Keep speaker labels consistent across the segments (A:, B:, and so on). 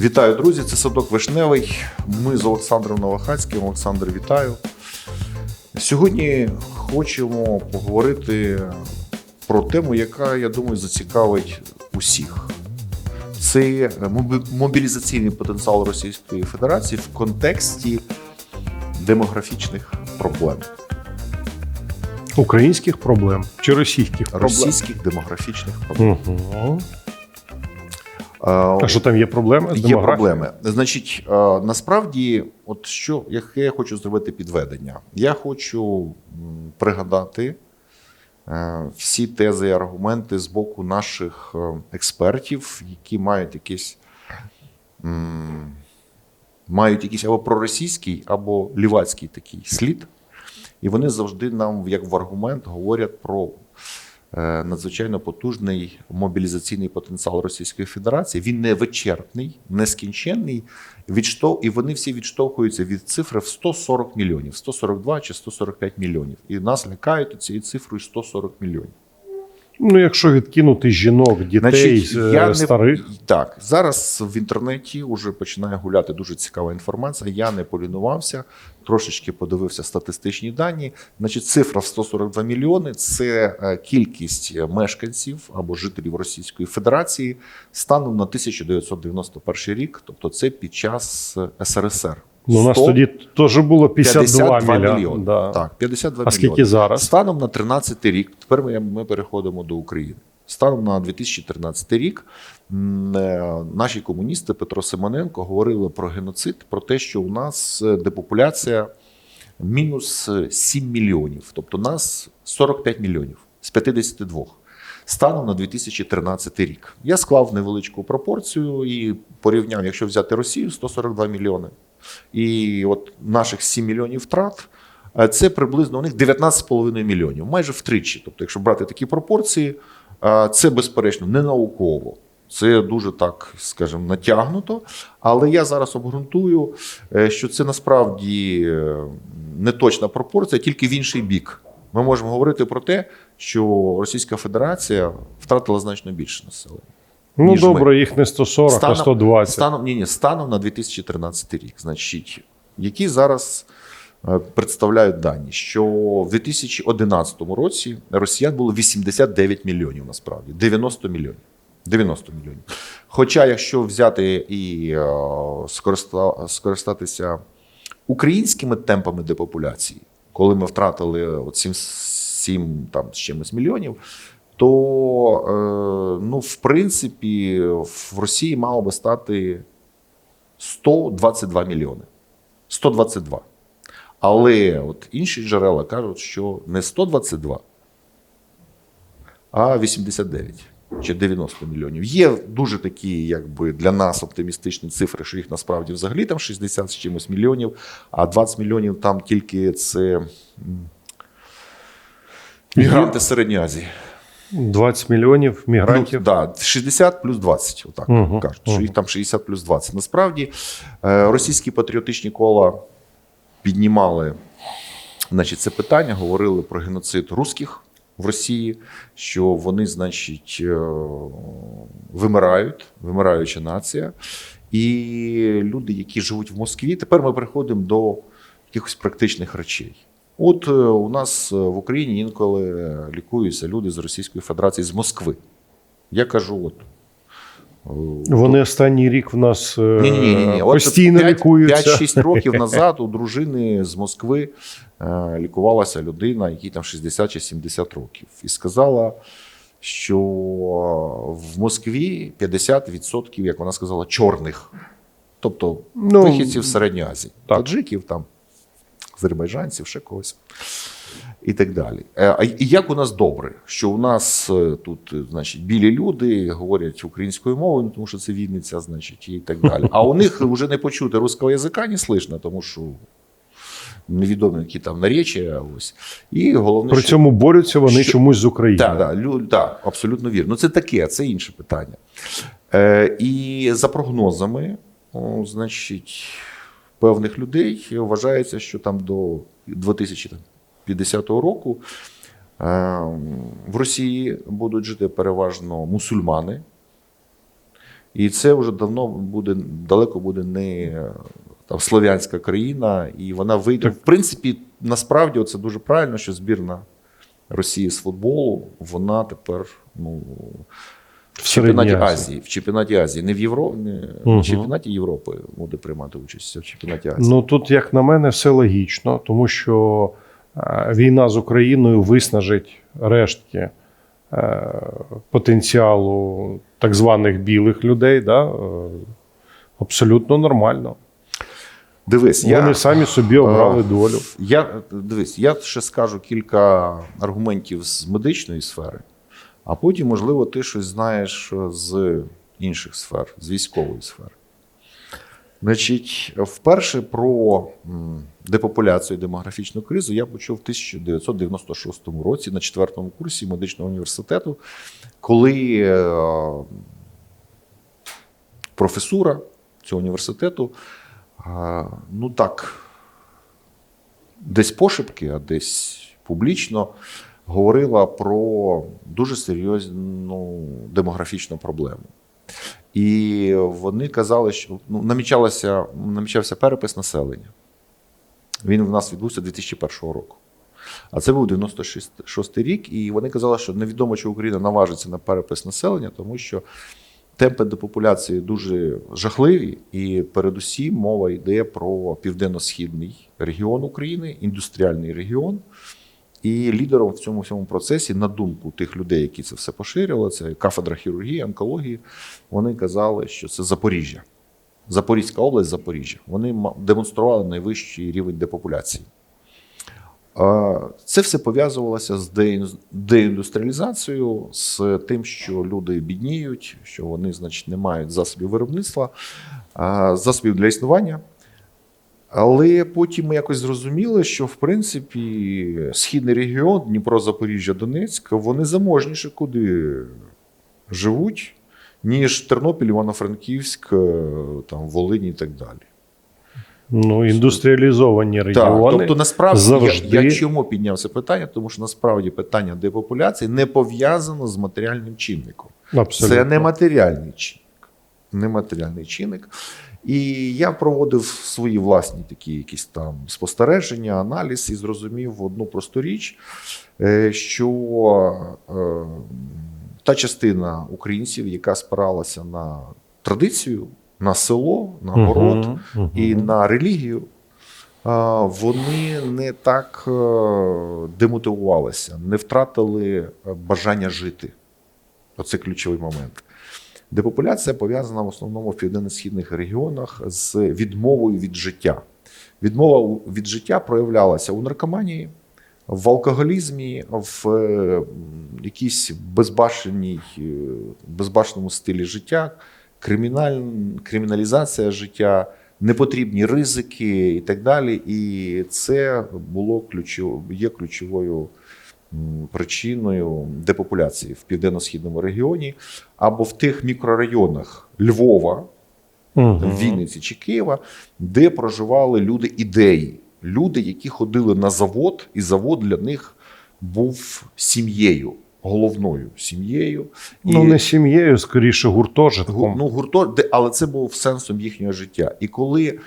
A: Вітаю, друзі! Це садок Вишневий. Ми з Олександром Новохацьким. Олександр, вітаю. Сьогодні хочемо поговорити про тему, яка, я думаю, зацікавить усіх. Це мобілізаційний потенціал Російської Федерації в контексті демографічних проблем,
B: Українських проблем чи російських проблем?
A: російських демографічних проблем.
B: Угу. А що там є проблеми?
A: Є проблеми. Значить, насправді, от що яке я хочу зробити підведення. Я хочу пригадати е, всі тези і аргументи з боку наших е, експертів, які мають якийсь. Мають якийсь або проросійський, або лівацький такий слід, і вони завжди нам, як в аргумент, говорять про надзвичайно потужний мобілізаційний потенціал Російської Федерації. Він не вичерпний, нескінченний. Відштов... І вони всі відштовхуються від цифри в 140 мільйонів, 142 чи 145 мільйонів. І нас лякають цією цифрою 140 мільйонів.
B: Ну, якщо відкинути жінок, дітей, е, старих.
A: Так, зараз в інтернеті вже починає гуляти дуже цікава інформація. Я не полінувався, трошечки подивився статистичні дані. Значить, цифра в 142 мільйони це е, кількість мешканців або жителів Російської Федерації станом на 1991 рік, тобто це під час СРСР.
B: Ну, у нас тоді теж було 52,
A: 52
B: мільйони.
A: мільйони.
B: Да.
A: Так, 52
B: А скільки
A: мільйони.
B: зараз?
A: Станом на 13 рік, тепер ми, ми переходимо до України. Станом на 2013 рік е, наші комуністи Петро Симоненко говорили про геноцид, про те, що у нас е, депопуляція мінус е, 7 мільйонів, тобто нас 45 мільйонів з 52. Станом на 2013 рік. Я склав невеличку пропорцію і порівняв, якщо взяти Росію 142 мільйони, і от наших 7 мільйонів втрат. е, Це приблизно у них 19,5 мільйонів, майже втричі. Тобто, якщо брати такі пропорції, е, це безперечно не науково. Це дуже так, скажімо, натягнуто. Але я зараз обґрунтую, е, що це насправді не точна пропорція, тільки в інший бік. Ми можемо говорити про те, що Російська Федерація втратила значно більше населення.
B: Ну,
A: ніж ми.
B: добре, їх не 140, а 120.
A: Станом, ні, ні, станом на 2013 рік. Значить, які зараз е, представляють дані, що в 2011 році росіян було 89 мільйонів насправді, 90 мільйонів. 90 мільйонів. Хоча, якщо взяти і е, скористатися українськими темпами депопуляції, коли ми втратили от 7, 7 там, з чимось мільйонів, то е, ну, в принципі в Росії мало би стати 122 мільйони. 122. Але от інші джерела кажуть, що не 122, а 89 чи 90 мільйонів. Є дуже такі, якби для нас оптимістичні цифри, що їх насправді взагалі там 60 з чимось мільйонів, а 20 мільйонів там тільки це мігранти з Середньої Азії.
B: 20 мільйонів мігрантів.
A: Ну, да, 60 плюс 20, отак
B: Мгм,
A: кажуть, що їх там 60 плюс 20. Насправді е, російські патріотичні кола піднімали значить, це питання, говорили про геноцид русських в Росії, що вони, значить, е, вимирають, вимираюча нація. І люди, які живуть в Москві, тепер ми переходимо до якихось практичних речей. От е, у нас е, в Україні інколи е, лікуються люди з Російської Федерації з Москви. Я кажу, от.
B: Вони останній рік в нас
A: ні, ні, ні, ні.
B: постійно лікуються.
A: 5-6 років назад у дружини з Москви лікувалася людина, якій там 60 чи 70 років, і сказала, що в Москві 50%, як вона сказала, чорних, тобто
B: Ну,
A: вихідців з Середньої Азії, таджиків, там, азербайджанців, ще когось. І так далі. Е, і як у нас добре, що у нас е, тут, е, значить, білі люди говорять українською мовою, ну, тому що це Вінниця, значить, і так далі. А у них вже не почути русского язика не слышно, тому що невідомо, які там наречія. Ось. І головне,
B: При
A: що...
B: цьому борються вони
A: що-
B: чомусь з України.
A: Так, так, лю- так, абсолютно вірно. Ну, це таке, це інше питання. Е, і за прогнозами, о, значить, певних людей вважається, що там до 2050 року е, в Росії будуть жити переважно мусульмани. І це вже давно буде далеко буде не е, там слов'янська країна, і вона вийде. В принципі, насправді це дуже правильно, що збірна Росії з футболу, вона тепер ну, чемпіонаті
B: Середній
A: Азії. В чемпіонаті Азії. Не в Євро, не
B: Мгм.
A: в чемпіонаті Європи буде приймати участь, в чемпіонаті Азії.
B: Ну тут, як на мене, все логічно, тому що е, війна з Україною виснажить рештки е, потенціалу так званих білих людей. Да? е, Абсолютно нормально.
A: Дивись,
B: Вони
A: я,
B: самі собі обрали долю.
A: Я дивись, я ще скажу кілька аргументів з медичної сфери, а потім, можливо, ти щось знаєш з інших сфер, з військової сфери. Значить, вперше про депопуляцію і демографічну кризу я почув в 1996 році на четвертому курсі медичного університету, коли е, професура цього університету, е, ну так, десь пошепки, а десь публічно говорила про дуже серйозну демографічну проблему. І вони казали, що ну, намічалося, намічався перепис населення. Він в нас відбувся 2001 року. А це був 96 рік, і вони казали, що невідомо, чи Україна наважиться на перепис населення, тому що темпи депопуляції дуже жахливі, і передусім мова йде про південно-східний регіон України, індустріальний регіон. І лідером в цьому всьому процесі, на думку тих людей, які це все поширювали, це кафедра хірургії, онкології, вони казали, що це Запоріжжя. Запорізька область, Запоріжжя. Вони демонстрували найвищий рівень депопуляції. Це все пов'язувалося з деін- деіндустріалізацією, з тим, що люди бідніють, що вони, значить, не мають засобів виробництва, засобів для існування. Але потім ми якось зрозуміли, що в принципі східний регіон, Дніпро, Запоріжжя, Донецьк, вони заможніше куди живуть, ніж Тернопіль, Івано-Франківськ, е, там, Волинь і так далі.
B: Ну, індустріалізовані
A: Так, тобто, насправді
B: завжди-
A: я, я чому підняв це питання? Тому що насправді питання депопуляції не пов'язано з матеріальним чинником.
B: Абсолютно.
A: Це нематеріальний чинник. Нематеріальний чинник. І я проводив свої власні такі якісь там спостереження, аналіз і зрозумів одну просту річ, е, що е, та частина українців, яка спиралася на традицію, на село, на город
B: Мгм, мгм.
A: і на релігію, вони не так е, демотивувалися, не втратили бажання жити. Оце ключовий момент. Депопуляція пов'язана в основному в південно-східних регіонах з відмовою від життя. Відмова від життя проявлялася у наркоманії, в алкоголізмі, в е, якійсь безбашеній, е, безбашеному стилі життя, криміналь, криміналізація життя, непотрібні ризики і так далі. І це було ключов, є ключовою причиною депопуляції в південно-східному регіоні або в тих мікрорайонах Львова,
B: Мгм.
A: Вінниці чи Києва, де проживали люди ідеї, люди, які ходили на завод, і завод для них був сім'єю, головною сім'єю.
B: Ну, не сім'єю, скоріше гуртожитком.
A: Ну, гурто, але це був сенсом їхнього життя. І коли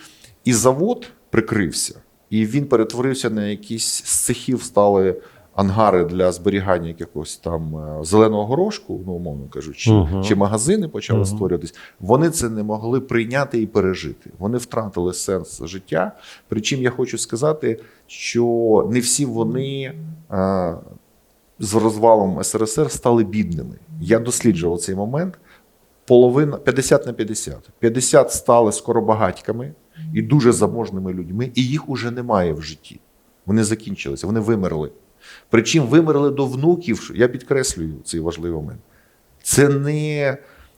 A: і завод прикрився, і він перетворився на якісь з цехів стали ангари для зберігання якогось там е, зеленого горошку, ну умовно кажучи,
B: Мгм.
A: чи магазини почали
B: Мгм.
A: створюватись, вони це не могли прийняти і пережити. Вони втратили сенс життя. Причому я хочу сказати, що не всі вони. е, З розвалом СРСР стали бідними. Я досліджував цей момент половина 50 на 50. 50 стали скоробагатьками і дуже заможними людьми, і їх уже немає в житті. Вони закінчилися, вони вимерли. Причому вимерли до внуків. Я підкреслюю цей важливий момент. Це не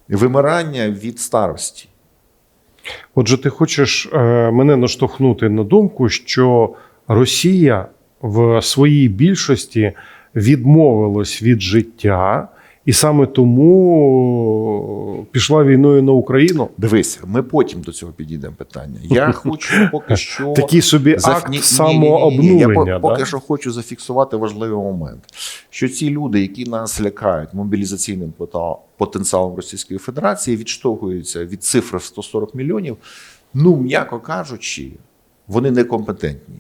A: вимирання від старості.
B: Отже, ти хочеш е, мене наштовхнути на думку, що Росія в своїй більшості відмовилась від життя І саме тому пішла війною на Україну.
A: Дивись, ми потім до цього підійдемо питання. Я хочу поки що
B: Такий собі
A: Заф-
B: акт
A: ні- ні- ні- ні- ні. Я по- поки
B: да?
A: що хочу зафіксувати важливий момент, що ці люди, які нас лякають мобілізаційним потенціалом Російської Федерації, відштовхуються від цифри в 140 мільйонів. Ну, м'яко кажучи, вони некомпетентні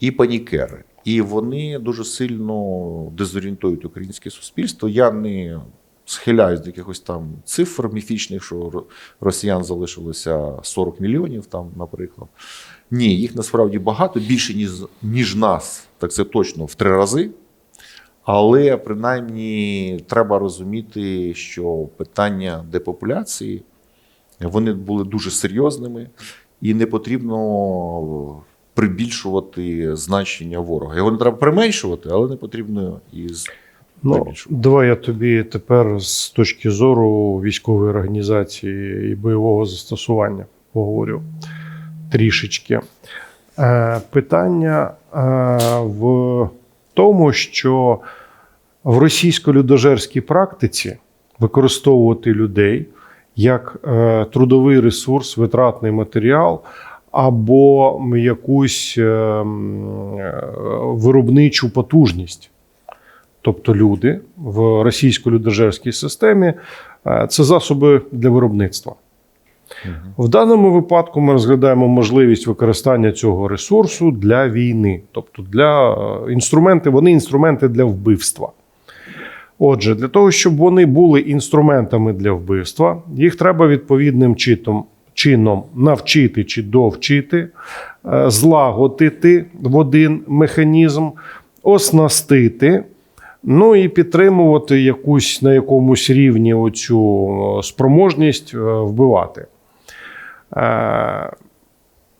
A: і панікери. І вони дуже сильно дезорієнтують українське суспільство. Я не схиляюсь до якихось там цифр міфічних, що росіян залишилося 40 мільйонів, там, наприклад. Ні, їх насправді багато, більше, ніж, ніж нас, так це точно в три рази. Але принаймні треба розуміти, що питання депопуляції вони були дуже серйозними, і не потрібно прибільшувати значення ворога. Його не треба применшувати, але не потрібно і з-
B: Ну, давай я тобі тепер з точки зору військової організації і бойового застосування поговорю трішечки. Е, питання е, в тому, що в російсько-людожерській практиці використовувати людей як е, трудовий ресурс, витратний матеріал або якусь е, м, е, виробничу потужність. Тобто люди в російсько-людожерській системі е, це засоби для виробництва. В даному випадку ми розглядаємо можливість використання цього ресурсу для війни, тобто для е, інструменти, вони інструменти для вбивства. Отже, для того, щоб вони були інструментами для вбивства, їх треба відповідним читом, чином навчити чи довчити, е, злагодити в один механізм, оснастити. Ну і підтримувати якусь на якомусь рівні оцю е, спроможність е, вбивати.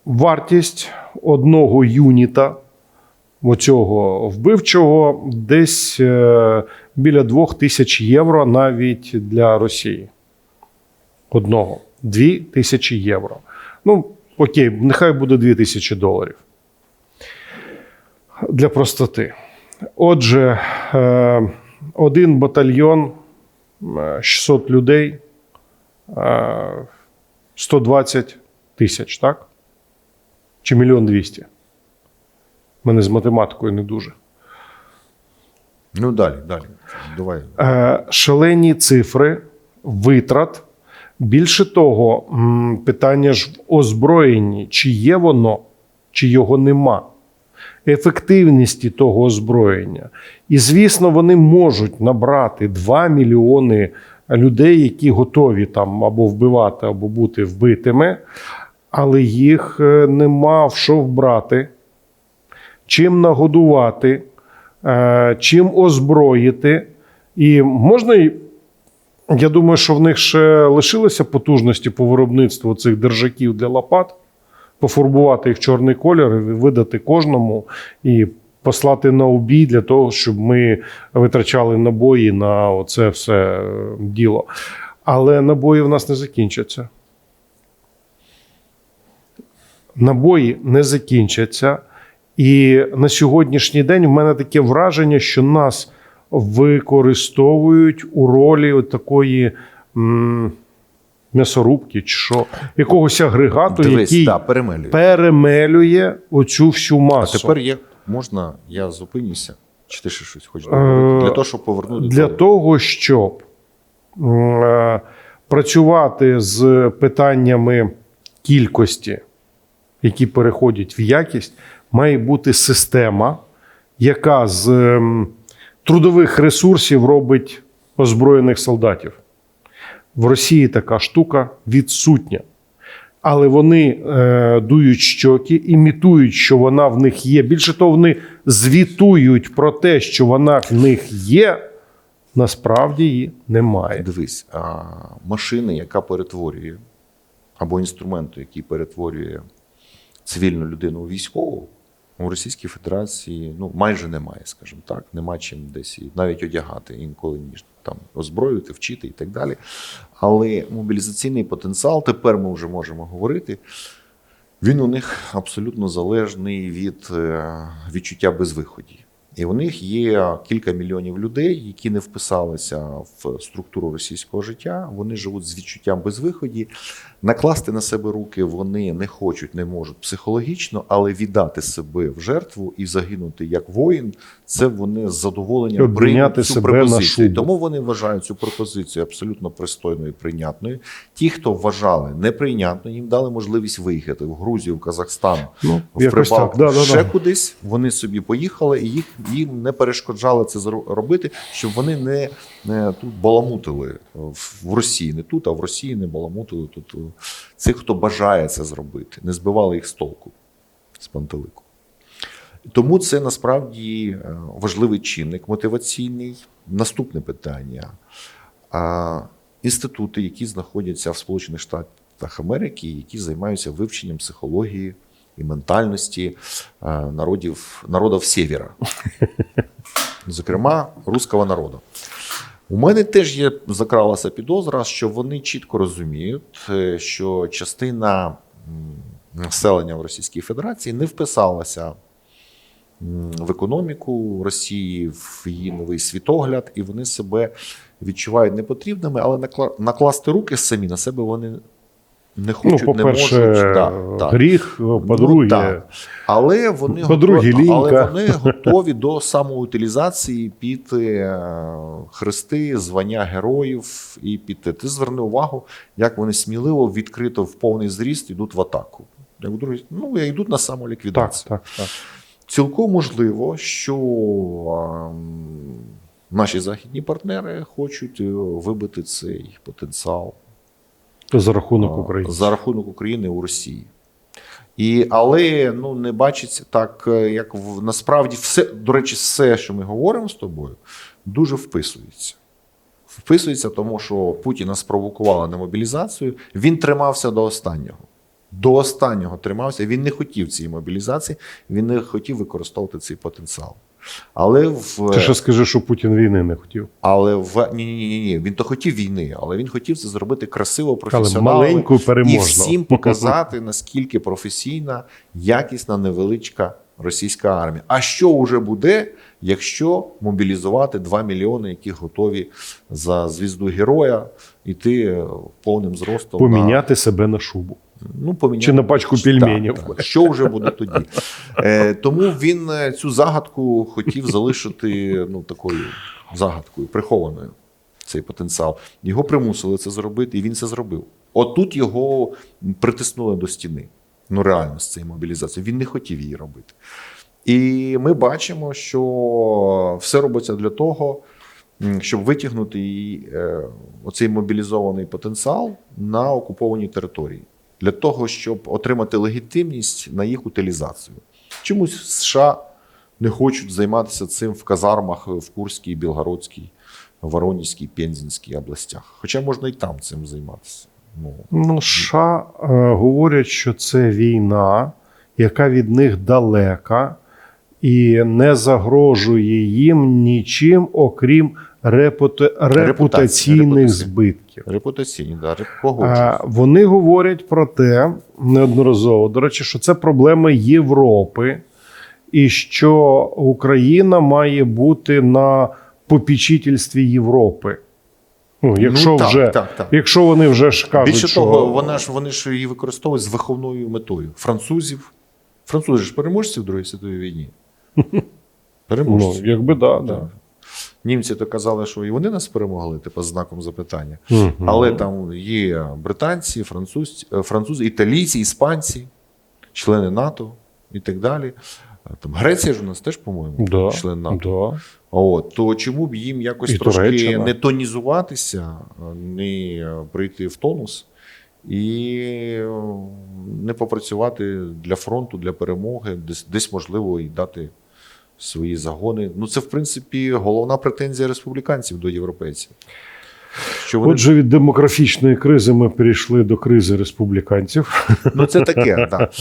B: Вартість одного юніта оцього вбивчого десь біля 2000 євро навіть для Росії. Одного. 2000 євро. Ну, окей, нехай буде 2000 доларів. Для простоти. Отже, е, один батальйон, е, 600 людей, е, 120 тисяч, так? Чи мільйон двісті? У мене з математикою не дуже.
A: Ну далі, далі. Давай.
B: Е, Шалені цифри витрат. Більше того, питання ж в озброєнні, чи є воно, чи його нема. Ефективності того озброєння. І, звісно, вони можуть набрати 2 мільйони людей, які готові там або вбивати, або бути вбитими, але їх е, нема в що вбрати, чим нагодувати, е, чим озброїти. І можна, я думаю, що в них ще лишилися потужності по виробництву цих держаків для лопат, пофарбувати їх чорний колір, видати кожному і послати на обій для того, щоб ми витрачали набої на оце все е, діло. Але набої в нас не закінчаться. Набої не закінчаться. І на сьогоднішній день в мене таке враження, що нас використовують у ролі от такої м, м'ясорубки, чи що, якогось агрегату,
A: Дивись,
B: який
A: да, перемелюй.
B: перемелює оцю всю
A: А
B: масу.
A: тепер є, можна, я зупинюся. Чи ти ще щось хочеш
B: Е.
A: Для того, щоб повернути
B: для
A: до-
B: того, щоб е, працювати з питаннями кількості, які переходять в якість, має бути система, яка з ем, трудових ресурсів робить озброєних солдатів. В Росії така штука відсутня. Але вони е, дують щоки, імітують, що вона в них є. Більше того, вони звітують про те, що вона в них є. Насправді її немає.
A: Дивись, а машини, яка перетворює, або інструменту, який перетворює цивільну людину у військову, у Російській Федерації ну, майже немає, скажімо так. Нема чим десь навіть одягати інколи ніж там озброювати, вчити і так далі. Але мобілізаційний потенціал, тепер ми вже можемо говорити. Він у них абсолютно залежний від е, відчуття безвиході. І у них є кілька мільйонів людей, які не вписалися в структуру російського життя. Вони живуть з відчуттям безвиході. Накласти на себе руки вони не хочуть, не можуть психологічно, але віддати себе в жертву і загинути як воїн, це вони з задоволенням приймуть цю
B: себе
A: пропозицію. Тому вони вважають цю пропозицію абсолютно пристойною і прийнятною. Ті, хто вважали неприйнятною, їм дали можливість виїхати в Грузію, в Казахстан,
B: Ну,
A: в
B: якось так. Да, да,
A: ще
B: да.
A: кудись. Вони собі поїхали, і їх їм не перешкоджало це робити, щоб вони не, не тут баламутили в, в Росії. Не тут, а в Росії не баламутили тут е, цих, хто бажає це зробити, не збивали їх з толку з пантелику. Тому це насправді е, важливий чинник мотиваційний. Наступне питання. Інститути, які знаходяться в Сполучених Штатах Америки, які займаються вивченням психології і ментальності е, народів, народів Сєвєра, зокрема, руського народу. У мене теж є закралася підозра, що вони чітко розуміють, е, що частина населення в Російській Федерації не вписалася в економіку Росії, в її новий світогляд, і вони себе відчувають непотрібними, але накла- накласти руки самі на себе вони не
B: Ну,
A: хочуть, не можуть. Да, так.
B: гріх, по-друге,
A: Ну, так. Але вони,
B: По-друге,
A: готові, але вони готові до самоутилізації піти е, хрести, звання героїв і піти. Ти зверни увагу, як вони сміливо, відкрито в повний зріст йдуть в атаку. Як другі, ну, йдуть на самоліквідацію.
B: так, так.
A: Цілком можливо, що ем, наші західні партнери хочуть е, вибити цей потенціал
B: За рахунок України.
A: за рахунок України у Росії. І, але ну, не бачиться так, е, як в, насправді все, до речі, все, що ми говоримо з тобою, дуже вписується. Вписується, тому що Путіна спровокували на мобілізацію. Він тримався до останнього. До останнього тримався. Він не хотів цієї мобілізації, він не хотів використовувати цей потенціал. Але в
B: Ти ще скажи, що Путін війни не хотів.
A: але в ні, ні, ні, ні. Він то хотів війни, але він хотів це зробити красиво, професіонально
B: маленьку і переможну.
A: і всім показати, наскільки професійна, якісна, невеличка російська армія. А що вже буде, якщо мобілізувати 2 мільйони, які готові за звізду героя йти повним зростом на-
B: Поміняти себе на шубу.
A: Ну, поміняти.
B: Чи на пачку пельменів.
A: Так, так. Що вже буде тоді? Е, тому він е, цю загадку хотів залишити ну, такою загадкою, прихованою, цей потенціал. Його примусили це зробити, і він це зробив. Отут його притиснули до стіни. Ну, реально, з цією мобілізацією. Він не хотів її робити. І ми бачимо, що все робиться для того, щоб витягнути її, е, оцей мобілізований потенціал на окупованій території для того, щоб отримати легітимність на їх утилізацію. Чомусь США не хочуть займатися цим в казармах в Курській, Білгородській, Воронізькій, Пензенській областях. Хоча можна і там цим займатися. Ну,
B: Ну, США е, говорять, що це війна, яка від них далека і не загрожує їм нічим, окрім репута... репутаційних
A: репутації.
B: збитків.
A: репутаційні, да, погоджуюсь.
B: Вони говорять про те неодноразово, до речі, що це проблема Європи, і що Україна має бути на попічительстві Європи. Ну, якщо,
A: Ну, так,
B: вже,
A: так, так.
B: якщо вони вже ж кажуть,
A: Більше
B: що...
A: того, вона ж вони ж її використовують з виховною метою. Французів. Французи ж переможці в Другій світовій війні.
B: ну,
A: Переможці.
B: якби да, да.
A: Німці то казали, що і вони нас перемогли, типу, з знаком запитання.
B: Мгм.
A: Але там є британці, француз, е, французи, італійці, іспанці, члени НАТО і так далі. Там Греція ж у нас теж, по-моєму,
B: да,
A: член НАТО.
B: да.
A: От, то чому б їм якось
B: І
A: трошки
B: Туреччина.
A: не тонізуватися, не прийти в тонус і е, не попрацювати для фронту, для перемоги, десь, десь можливо і дати свої загони. Ну, це, в принципі, головна претензія республіканців до європейців. Що вони
B: Отже, від демографічної кризи ми перейшли до кризи республіканців.
A: Ну, це таке, так.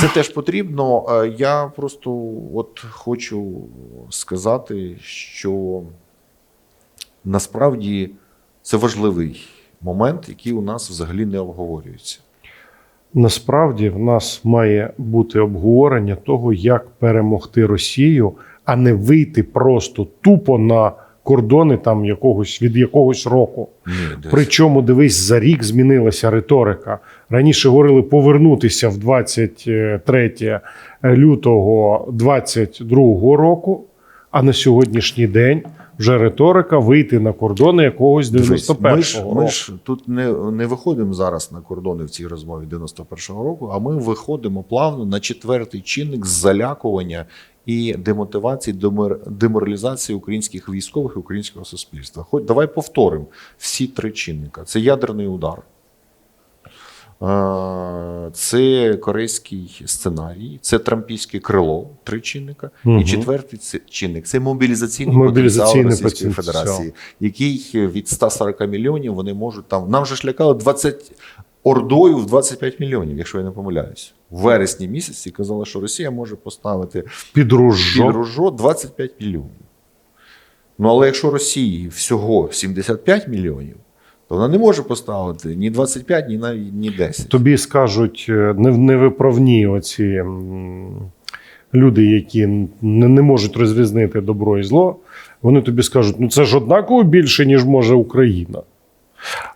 A: Це теж потрібно. Е, Я просто от хочу сказати, що насправді це важливий момент, який у нас взагалі не обговорюється.
B: Насправді в нас має бути обговорення того, як перемогти Росію, а не вийти просто тупо на кордони там якогось від якогось року.
A: Ні.
B: Причому дивись, за рік змінилася риторика. Раніше говорили повернутися в 23 лютого 22 року, а на сьогоднішній день вже риторика вийти на кордони якогось
A: Дивись,
B: 91
A: ми ж,
B: року.
A: ми ж тут не, не виходимо зараз на кордони в цій розмові 91-го року, а ми виходимо плавно на четвертий чинник залякування і демотивації, демор- деморалізації українських військових і українського суспільства. Хоч давай повторимо всі три чинника: це ядерний удар. Е, Це корейський сценарій, це трампійське крило, три чинника.
B: Мгм.
A: І четвертий це чинник це мобілізаційний,
B: Мобілізаційний
A: потенціал Російської
B: потенціал.
A: Федерації який від 140 мільйонів вони можуть там. Нам же ж лякали 20 ордою в 25 мільйонів, якщо я не помиляюсь. В вересні місяці казали, що Росія може поставити
B: Під ружжо.
A: під ружо 25 мільйонів. Ну але якщо Росії всього 75 мільйонів, то вона не може поставити ні 25, ні навіть ні 10.
B: Тобі скажуть е, невиправні оці люди, які не, можуть розрізнити добро і зло. Вони тобі скажуть: ну це ж однаково більше, ніж може Україна.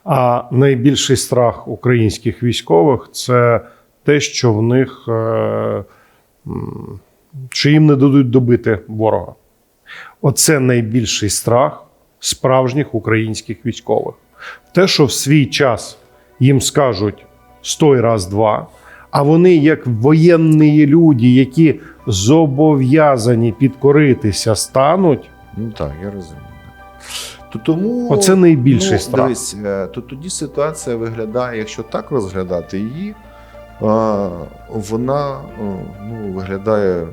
B: А найбільший страх українських військових це те, що в них е, м, що їм не дадуть добити ворога. Оце найбільший страх справжніх українських військових. Те, що в свій час їм скажуть стой раз, два, а вони, як воєнні люди, які зобов'язані підкоритися, стануть.
A: Ну так, я розумію. То тому
B: Оце найбільший
A: ну,
B: страх.
A: Дивись, е, то тоді ситуація виглядає, якщо так розглядати її, вона е, ну, виглядає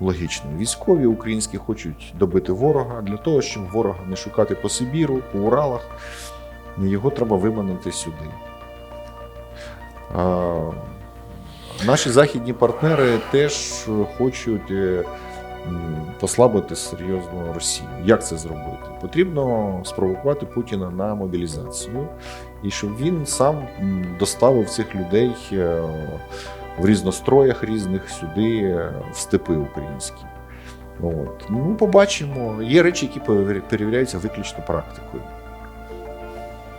A: логічно. Військові українські хочуть добити ворога для того, щоб ворога не шукати по Сибіру, по Уралах. Його треба виманити сюди. Наші західні партнери теж хочуть е, послабити серйозно Росію. Як це зробити? Потрібно спровокувати Путіна на мобілізацію, і щоб він сам доставив цих людей е, в різностроях різних сюди, е, в степи українські. От. Ну, побачимо. Є речі, які перевіряються виключно практикою.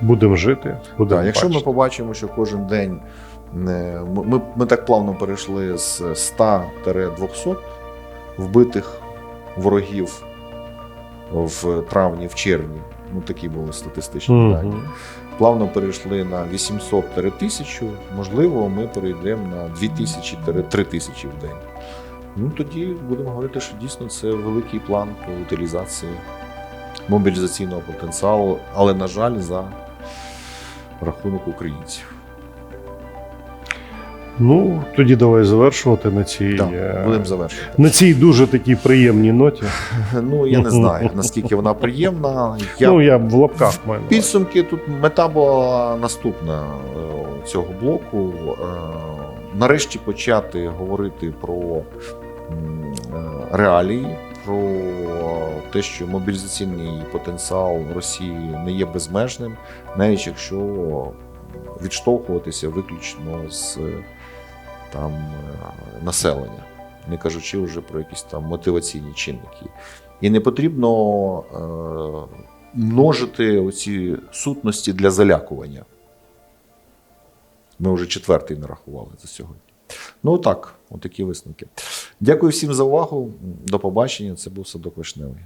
B: Будемо жити. Будемо
A: Да, якщо ми побачимо, що кожен день е, ми, ми, так плавно перейшли з 100-200 вбитих ворогів в травні, в червні. Ну, такі були статистичні
B: Мгм.
A: дані. Плавно перейшли на 800-1000, можливо, ми перейдемо на 2000-3000 в день. Ну тоді будемо говорити, що дійсно це великий план по утилізації мобілізаційного потенціалу, але, на жаль, за рахунок українців.
B: Ну, тоді давай завершувати на цій,
A: Так,
B: е,
A: будемо завершувати.
B: на цій дуже такій приємній ноті.
A: Ну я не знаю наскільки вона приємна. Я
B: Ну, я в лапках маю.
A: Підсумки тут мета була наступна е, цього блоку. Е, Нарешті почати говорити про реалії, про те, що мобілізаційний потенціал Росії не є безмежним, навіть якщо відштовхуватися виключно з там е, населення, не кажучи вже про якісь там мотиваційні чинники. І не потрібно е, множити оці сутності для залякування. Ми вже четвертий нарахували за сьогодні. Ну так, отакі висновки. Дякую всім за увагу. До побачення. Це був Садок Вишневий.